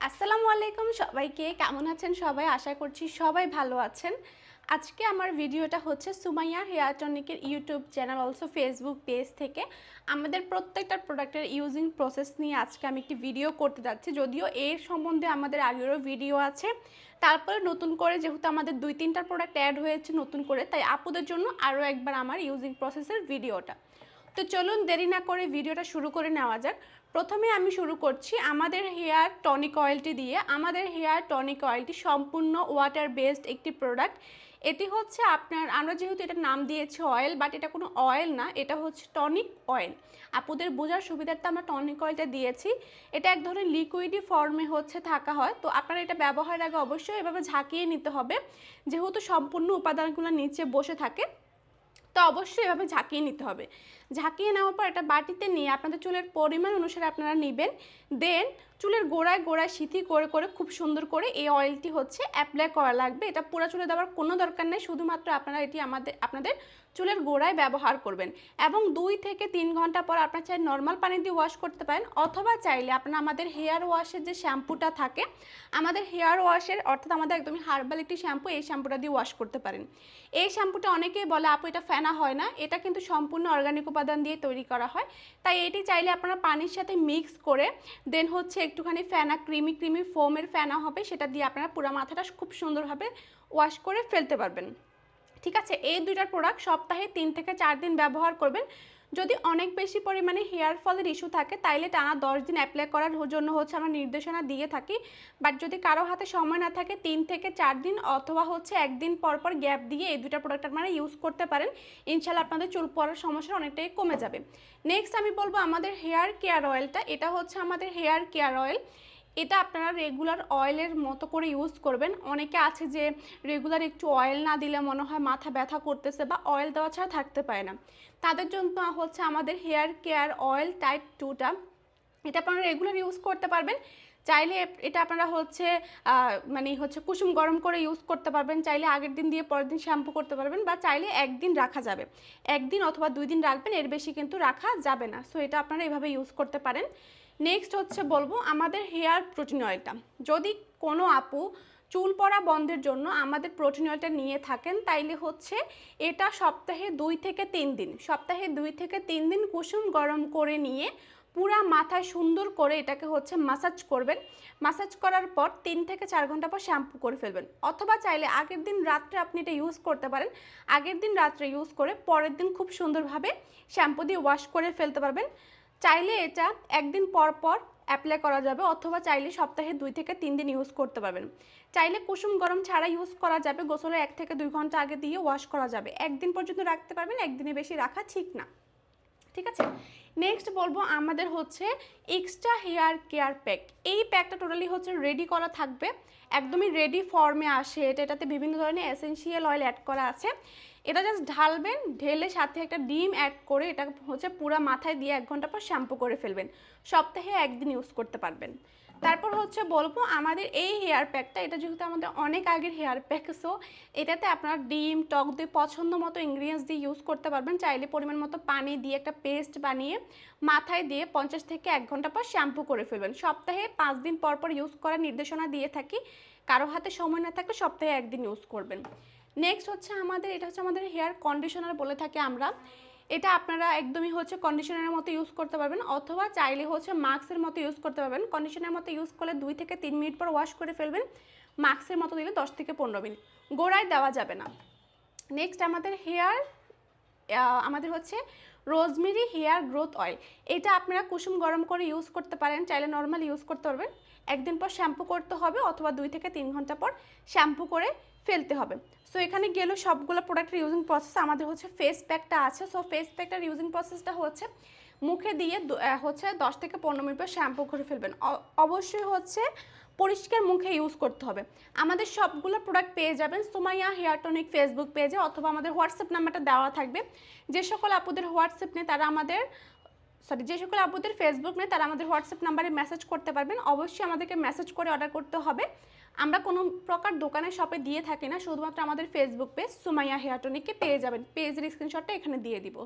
আসসালামু আলাইকুম সবাইকে। কেমন আছেন সবাই? আশা করছি সবাই ভালো আছেন। আজকে আমার ভিডিওটা হচ্ছে Sumaiya hair টনিকের YouTube channel also Facebook page থেকে। আমাদের প্রত্যেকটা প্রোডাক্টের ইউজিং প্রসেস নিয়ে আজকে আমি একটি ভিডিও করতে যাচ্ছি। যদিও এর সম্বন্ধে আমাদের আগেরও ভিডিও আছে। তারপরে নতুন করে যেহেতু আমাদের দুই, তিনটা প্রোডাক্ট অ্যাড হয়েছে নতুন করে, তাই আপুদের জন্য আরও একবার আমার ইউজিং প্রসেসের ভিডিওটা তো চলুন দেরি না করে ভিডিওটা শুরু করে নেওয়া যাক। প্রথমে আমি শুরু করছি আমাদের হেয়ার টনিক অয়েলটি দিয়ে। আমাদের হেয়ার টনিক অয়েলটি সম্পূর্ণ ওয়াটার বেসড একটি প্রোডাক্ট। এটি হচ্ছে আপনার, আমরা যেহেতু এটা নাম দিয়েছি অয়েল, বাট এটা কোনো অয়েল না, এটা হচ্ছে টনিক অয়েল। আপুদের বোঝার সুবিধার্থে আমরা টনিক অয়েলটা দিয়েছি। এটা এক ধরনের লিকুইডি ফর্মে হচ্ছে থাকা হয়। তো আপনারা এটা ব্যবহারের আগে অবশ্যই এভাবে ঝাঁকিয়ে নিতে হবে। যেহেতু সম্পূর্ণ উপাদানগুলো নিচে বসে থাকে তো অবশ্যই এভাবে ঝাঁকিয়ে নিতে হবে। ঝাঁকিয়ে নেওয়ার পর একটা বাটিতে নিয়ে আপনাদের চুলের পরিমাণ অনুসারে আপনারা নেবেন। দেন চুলের গোড়ায় গোড়ায় সিথি করে করে খুব সুন্দর করে এই অয়েলটি হচ্ছে অ্যাপ্লাই করা লাগবে। এটা পুরো চুলে দেওয়ার কোনো দরকার নেই, শুধুমাত্র আপনারা এটি আমাদের, আপনাদের চুলের গোড়ায় ব্যবহার করবেন। এবং দুই থেকে তিন ঘণ্টা পর আপনার চাই নর্মাল পানি দিয়ে ওয়াশ করতে পারেন, অথবা চাইলে আপনারা আমাদের হেয়ার ওয়াশের যে শ্যাম্পুটা থাকে, আমাদের হেয়ার ওয়াশের অর্থাৎ আমাদের একদমই হার্বাল একটি শ্যাম্পু এই শ্যাম্পুটা দিয়ে ওয়াশ করতে পারেন। এই শ্যাম্পুটা অনেকেই বলে, আপু, এটা ফেনা হয় না। এটা কিন্তু সম্পূর্ণ অর্গানিক উপাদান দিয়ে তৈরি করা হয়। তাই এটি চাইলে আপনারা পানির সাথে মিক্স করে দেন হচ্ছে একটুখানি ফেনা, ক্রিমি ক্রিমি ফোমের ফেনা হবে, সেটা দিয়ে আপনারা পুরো মাথাটা খুব সুন্দরভাবে ওয়াশ করে ফেলতে পারবেন। ঠিক আছে? এই দুইটার প্রোডাক্ট সপ্তাহে তিন থেকে চার দিন ব্যবহার করবেন। যদি অনেক বেশি পরিমাণে হেয়ার ফলের ইস্যু থাকে, তাইলে টানা দশ দিন অ্যাপ্লাই করার জন্য হচ্ছে আমরা নির্দেশনা দিয়ে থাকি। বাট যদি কারও হাতে সময় না থাকে, তিন থেকে চার দিন অথবা হচ্ছে একদিন পর পর গ্যাপ দিয়ে এই দুটা প্রোডাক্ট আপনারা ইউজ করতে পারেন। ইনশাল্লাহ আপনাদের চুল পড়ার সমস্যা অনেকটাই কমে যাবে। নেক্সট আমি বলব আমাদের হেয়ার কেয়ার অয়েলটা এটা হচ্ছে আমাদের হেয়ার কেয়ার অয়েল এটা আপনারা রেগুলার অয়েলের মতো করে ইউজ করবেন। অনেকে আছে যে রেগুলার একটু অয়েল না দিলে মনে হয় মাথা ব্যথা করতেছে বা অয়েল দেওয়া ছাড়া থাকতে পারে না। তাদের জন্য হচ্ছে আমাদের হেয়ার কেয়ার অয়েল টাইপ টুটা এটা আপনারা রেগুলার ইউজ করতে পারবেন। চাইলে এটা আপনারা হচ্ছে মানে হচ্ছে কুসুম গরম করে ইউজ করতে পারবেন। চাইলে আগের দিন দিয়ে পরের দিন শ্যাম্পু করতে পারবেন বা চাইলে একদিন রাখা যাবে। একদিন অথবা দুই দিন রাখবেন, এর বেশি কিন্তু রাখা যাবে না। সো এটা আপনারা এভাবে ইউজ করতে পারেন। নেক্সট হচ্ছে বলব আমাদের হেয়ার প্রোটিন অয়েলটা যদি কোনো আপু চুল পড়া বন্ধের জন্য আমাদের প্রোটিন অয়েলটা নিয়ে থাকেন, তাইলে হচ্ছে এটা সপ্তাহে দুই থেকে তিন দিন, সপ্তাহে দুই থেকে তিন দিন কুসুম গরম করে নিয়ে পুরা মাথায় সুন্দর করে এটাকে হচ্ছে মাসাজ করবেন। মাসাজ করার পর তিন থেকে চার ঘণ্টা পর শ্যাম্পু করে ফেলবেন। অথবা চাইলে আগের দিন রাত্রে আপনি এটা ইউজ করতে পারেন। আগের দিন রাত্রে ইউজ করে পরের দিন খুব সুন্দরভাবে শ্যাম্পু দিয়ে ওয়াশ করে ফেলতে পারবেন। চাইলে এটা একদিন পর পর অ্যাপ্লাই করা যাবে অথবা চাইলে সপ্তাহে দুই থেকে তিন দিন ইউজ করতে পারবেন। চাইলে কুসুম গরম ছাড়া ইউজ করা যাবে গোসলের এক থেকে দুই ঘণ্টা আগে দিয়ে ওয়াশ করা যাবে। একদিন পর্যন্ত রাখতে পারবেন, একদিনে বেশি রাখা ঠিক না। ঠিক আছে? নেক্সট বলব আমাদের হচ্ছে এক্সট্রা হেয়ার কেয়ার প্যাক এই প্যাকটা টোটালি হচ্ছে রেডি করা থাকবে। একদমই রেডি ফর্মে আসে। এটা এটাতে বিভিন্ন ধরনের এসেন্সিয়াল অয়েল অ্যাড করা আছে। এটা জাস্ট ঢালবেন, ঢেলে সাথে একটা ডিম অ্যাড করে এটা হচ্ছে পুরো মাথায় দিয়ে এক ঘণ্টা পর শ্যাম্পু করে ফেলবেন। সপ্তাহে একদিন ইউজ করতে পারবেন। তারপর হচ্ছে বলব, আমাদের এই হেয়ার প্যাকটা এটা যেহেতু আমাদের অনেক আগের হেয়ার প্যাক সো এটাতে আপনার ডিম, টক দই পছন্দ মতো ইনগ্রিডিয়েন্টস দিয়ে ইউজ করতে পারবেন। চাইলে পরিমাণ মতো পানি দিয়ে একটা পেস্ট বানিয়ে মাথায় দিয়ে পঞ্চাশ থেকে এক ঘণ্টা পর শ্যাম্পু করে ফেলবেন। সপ্তাহে পাঁচ দিন পর পর ইউজ করার নির্দেশনা দিয়ে থাকি। কারও হাতে সময় না থাকলে সপ্তাহে একদিন ইউজ করবেন। নেক্সট হচ্ছে আমাদের, এটা হচ্ছে আমাদের হেয়ার কন্ডিশনার বলে থাকি আমরা। এটা আপনারা একদমই হচ্ছে কন্ডিশনারের মতো ইউজ করতে পারবেন, অথবা চাইলে হচ্ছে মাস্কের মতো ইউজ করতে পারবেন। কন্ডিশনারের মতো ইউজ করলে দুই থেকে তিন মিনিট পর ওয়াশ করে ফেলবেন মাস্কের মতো দিলে দশ থেকে পনেরো মিনিট গোড়ায় দেওয়া যাবে না। নেক্সট আমাদের হেয়ার আমাদের হচ্ছে রোজমেরি হেয়ার গ্রোথ অয়েল এটা আপনারা কুসুম গরম করে ইউজ করতে পারেন, চাইলে নর্মাল ইউজ করতে পারবেন। একদিন পর শ্যাম্পু করতে হবে, অথবা দুই থেকে তিন ঘণ্টা পর শ্যাম্পু করে ফেলতে হবে। সো এখানে গেল সবগুলো প্রোডাক্টের ইউজিং প্রসেস আমাদের হচ্ছে ফেস প্যাকটা আছে। সো ফেস প্যাকটার ইউজিং প্রসেসটা হচ্ছে মুখে দিয়ে হচ্ছে দশ থেকে পনেরো মিনিট পর শ্যাম্পু করে ফেলবেন। অবশ্যই হচ্ছে পরিষ্কার মুখে ইউজ করতে হবে। আমাদের সবগুলো প্রোডাক্ট পেয়ে যাবেন সোমাইয়া হেয়ার টনিক ফেসবুক পেজে অথবা আমাদের হোয়াটসঅ্যাপ নাম্বারটা দেওয়া থাকবে। যে সকল আপুদের হোয়াটসঅ্যাপ নেই তারা আমাদের সরি যে সকল আপুদের ফেসবুক নেই তারা আমাদের হোয়াটসঅ্যাপ নাম্বারে মেসেজ করতে পারবেন। অবশ্যই আমাদেরকে মেসেজ করে অর্ডার করতে হবে। আমরা কোনো প্রকার দোকানে শপে দিয়ে থাকি না, শুধুমাত্র আমাদের ফেসবুক পেজ সুমাইয়া হেয়াটনিককে পেয়ে যাবেন। পেজের স্ক্রিনশটটা এখানে দিয়ে দিব।